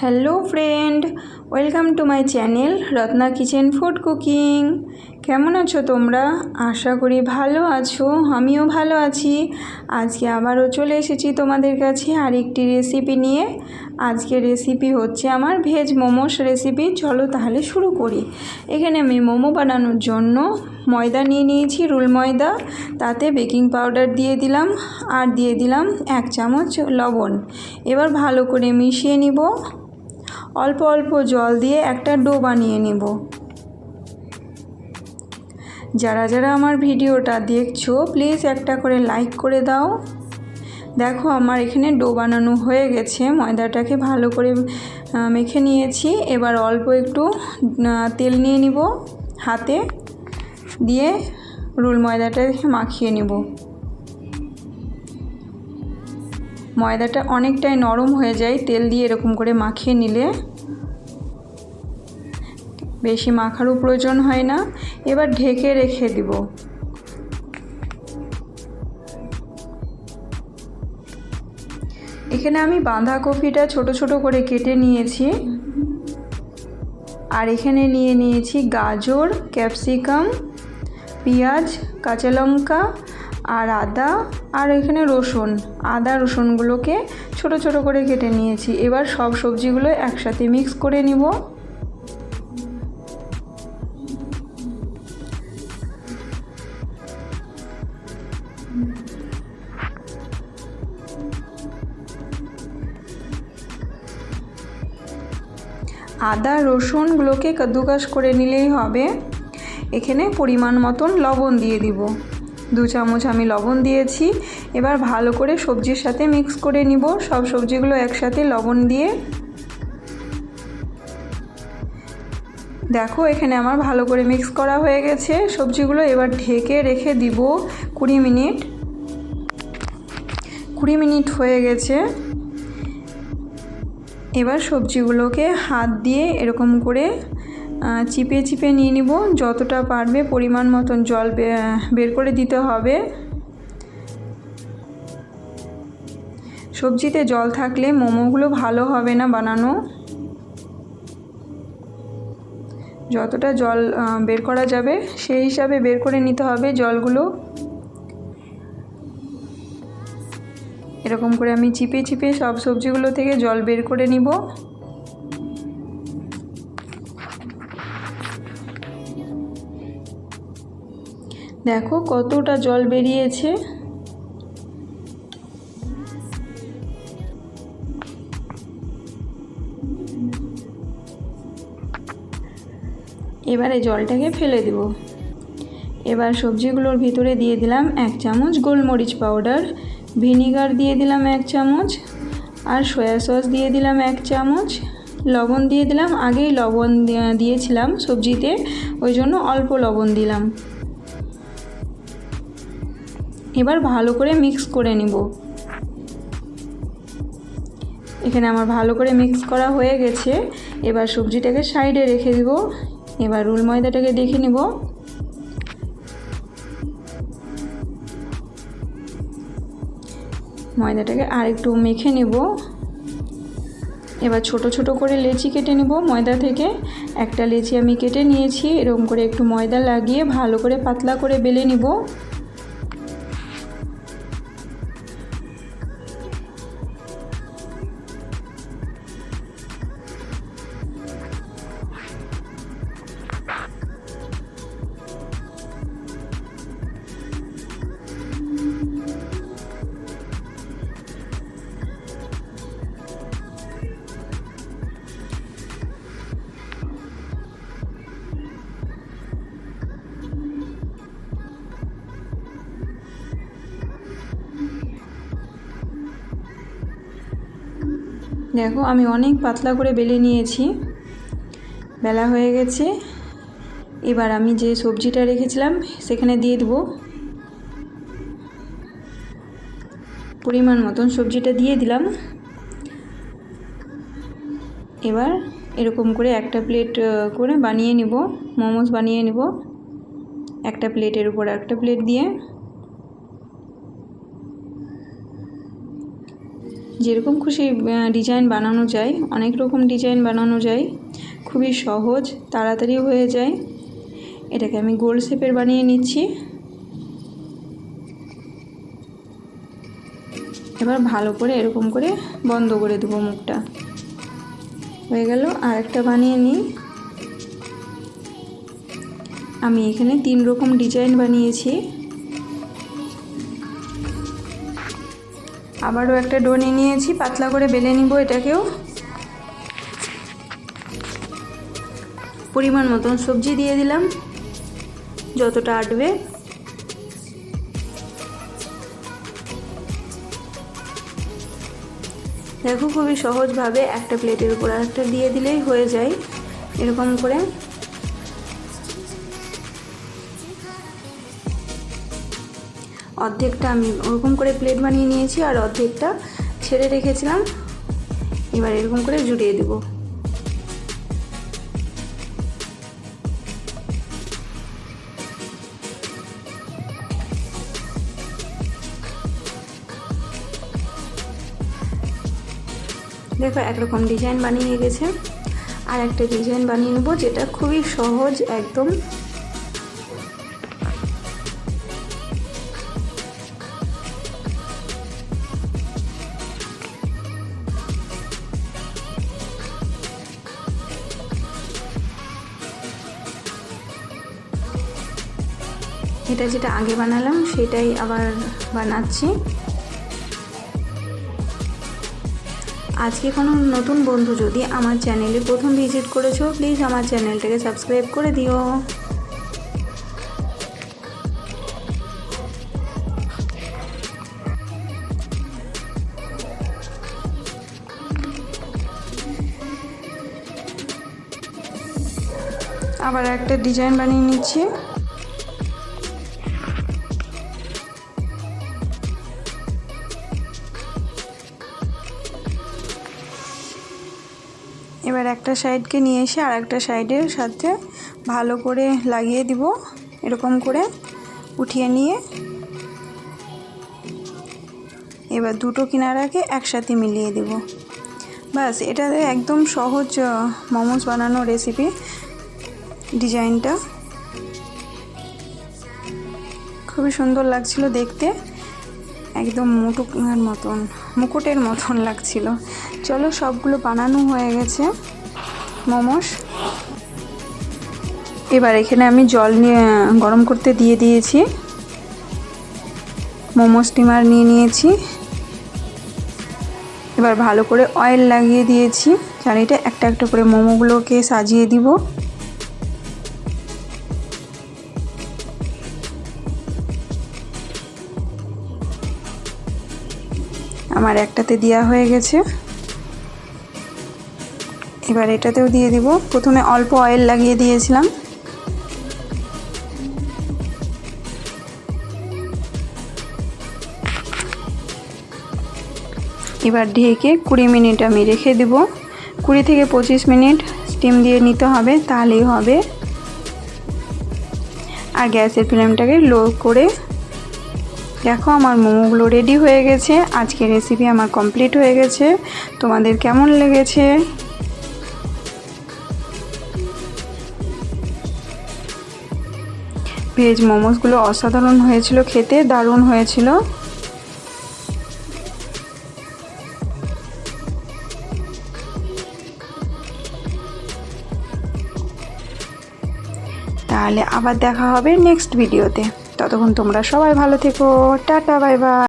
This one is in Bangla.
Hello friend, welcome to my channel Ratna kitchen food cooking. কেমন আছো তোমরা? আশা করি ভালো আছো, আমিও ভালো আছি। আজকে আবারও চলে এসেছি তোমাদের কাছে আরেকটি রেসিপি নিয়ে। আজকে রেসিপি হচ্ছে আমার ভেজ মোমোস রেসিপি চলো তাহলে শুরু করি। এখানে আমি মোমো বানানোর জন্য ময়দা নিয়ে নিয়েছি, রুল ময়দা। তাতে বেকিং পাউডার দিয়ে দিলাম আর দিয়ে দিলাম এক চামচ লবণ। এবার ভালো করে মিশিয়ে নিব। অল্প অল্প জল দিয়ে একটা ডো বানিয়ে নেব। যারা যারা আমার ভিডিওটা দেখছ প্লিজ একটা করে লাইক করে দাও। দেখো আমার এখানে ডো বানানো হয়ে গেছে, ময়দাটাকে ভালো করে মেখে নিয়েছি। এবার অল্প একটু তেল নিয়ে নিব হাতে দিয়ে রুল ময়দাটা মাখিয়ে নিব। ময়দাটা অনেকটাই নরম হয়ে যায়, তেল দিয়ে এরকম করে মাখিয়ে নিলে। বেশি মাখারও প্রয়োজন হয় না। এবার ঢেকে রেখে দিব। এখানে আমি বাঁধাকপিটা ছোট ছোট করে কেটে নিয়েছি। আর এখানে নিয়ে নিয়েছি গাজর, ক্যাপসিকাম, পেঁয়াজ, কাঁচা লঙ্কা আর আদা। আর এখানে রসুন। আদা, রসুনগুলোকে ছোট ছোট করে কেটে নিয়েছি। এবার সব সবজিগুলো একসাথে মিক্স করে নিব। আদা রসুনগুলোকে কাদ্দুকাস করে নিলেই হবে। এখানে পরিমাণ মতন লবণ দিয়ে দিব। দু চামচ আমি লবণ দিয়েছি। এবার ভালো করে সবজির সাথে মিক্স করে নিব। সব সবজিগুলো একসাথে লবণ দিয়ে। দেখো, এখানে আমার ভালো করে মিক্স করা হয়ে গেছে। সবজিগুলো এবার ঢেকে রেখে দিব কুড়ি মিনিট। কুড়ি মিনিট হয়ে গেছে। এবার সবজিগুলোকে হাত দিয়ে এরকম করে চিপে চিপে নিয়ে নিব। যতটা পারবে পরিমাণ মতন জল বের করে দিতে হবে। সবজিতে জল থাকলে মোমোগুলো ভালো হবে না বানানো। যতটা জল বের করা যাবে সেই হিসাবে বের করে নিতে হবে জলগুলো। এরকম করে আমি চিপে চিপে সব সবজিগুলো থেকে জল বের করে নিব। দেখো কতটা জল বেরিয়েছে। এবারে জলটাকে ফেলে দেব। এবার সবজিগুলোর ভিতরে দিয়ে দিলাম এক চামচ গোলমরিচ পাউডার। ভিনিগার দিয়ে দিলাম এক চামচ, আর সয়া সস দিয়ে দিলাম এক চামচ, লবণ দিয়ে দিলাম, আগেই লবণ দিয়েছিলাম সবজিতে, ওই জন্য অল্প লবণ দিলাম। এবার ভালো করে মিক্স করে নিব। এখানে আমার ভালো করে মিক্স করা হয়ে গেছে। এবার সবজিটাকে সাইডে রেখে দিব। এবার রুল ময়দাটাকে দেখে নিব। ময়দাটাকে আর একটু মেখে নেব। এবার ছোট ছোট করে লেচি কেটে নেব। ময়দা থেকে একটা লেচি আমি কেটে নিয়েছি। এরকম করে একটু ময়দা লাগিয়ে ভালো করে পাতলা করে বেলে নিব। দেখো, আমি অনেক পাতলা করে বেলে নিয়েছি। বেলা হয়ে গেছে। এবার আমি যে সবজিটা রেখেছিলাম, সেখানে দিয়ে দেবো। পরিমাণ মতন সবজিটা দিয়ে দিলাম। এবার এরকম করে একটা প্লেট করে বানিয়ে নিব। মোমোস বানিয়ে নিব। একটা প্লেটের উপর একটা প্লেট দিয়ে। যেরকম খুশি ডিজাইন বানানো যায়, অনেক রকম ডিজাইন বানানো যায়, খুবই সহজ তাড়াতাড়ি হয়ে যায়। এটাকে আমি গোল শেপের বানিয়ে নিচ্ছি। এবার ভালো করে এরকম করে বন্ধ করে দেবো মুখটা। হয়ে গেল আর একটা বানিয়ে নিই। আমি এখানে তিন রকম ডিজাইন বানিয়েছি। আবারও একটা ডো নিয়ে নিয়েছি, পাতলা করে বেলে নিব এটাকেও। পরিমাণ মতন সবজি দিয়ে দিলাম, যতটা আটবে। দেখো খুবই সহজভাবে একটা প্লেটের উপর একটা দিয়ে দিলেই হয়ে যায়, এরকম করে। অর্ধেকটা আমি ওরকম করে প্লেট বানিয়ে নিয়েছি আর অর্ধেকটা ছেড়ে রেখেছিলাম। এবার এরকম করে জুড়িয়ে দেব। দেখো একরকম ডিজাইন বানিয়ে গেছে। আর একটা ডিজাইন বানিয়ে নেব যেটা খুবই সহজ, একদম এটা যেটা আগে বানালাম, সেটাই আবার বানাচ্ছি। আজকে কোনো নতুন বন্ধু যদি আমার চ্যানেলে প্রথম ভিজিট করেছ, প্লিজ আমার চ্যানেলটাকে সাবস্ক্রাইব করে দিও। আবার একটা ডিজাইন বানিয়ে নিচ্ছি। এবার একটা সাইডকে নিয়ে এসে আর একটা সাইডের সাথে ভালো করে লাগিয়ে দিব, এরকম করে উঠিয়ে নিয়ে। এবার দুটো কিনারাকে একসাথে মিলিয়ে দেব। বাস এটা একদম সহজ মোমোস বানানো রেসিপি ডিজাইনটা। খুবই সুন্দর লাগছিল দেখতে। একদম মুটুকের মতন, মুকুটের মতন লাগছিল। চলো সবগুলো বানানো হয়ে গেছে। মোমোস। এবার এখানে আমি জল নিয়ে, গরম করতে দিয়ে দিয়েছি। মোমো স্টিমার নিয়ে নিয়েছি। এবার ভালো করে অয়েল লাগিয়ে দিয়েছি। চারিটা একটা একটা করে মোমোগুলোকে সাজিয়ে দিব। আমার একটাতে দেওয়া হয়ে গেছে। এবার এটাতেও দিয়ে দিব। প্রথমে অল্প অয়েল লাগিয়ে দিয়েছিলাম। এবার ঢেকে কুড়ি মিনিট আমি রেখে দেব। কুড়ি থেকে পঁচিশ মিনিট স্টিম দিয়ে নিতে হবে, তাহলেই হবে। আর গ্যাসের ফ্লেমটাকে লো করে দেখো, আমার মোমোগুলো রেডি হয়ে গেছে। আজকের রেসিপি আমার কমপ্লিট হয়ে গেছে। তোমাদের কেমন লেগেছে? ভেজ মোমোসগুলো অসাধারণ হয়েছিল, খেতে দারুণ হয়েছিল। তাহলে আবার দেখা হবে নেক্সট ভিডিওতে ততক্ষণ তোমরা সবাই ভালো থেকো। Tata bye bye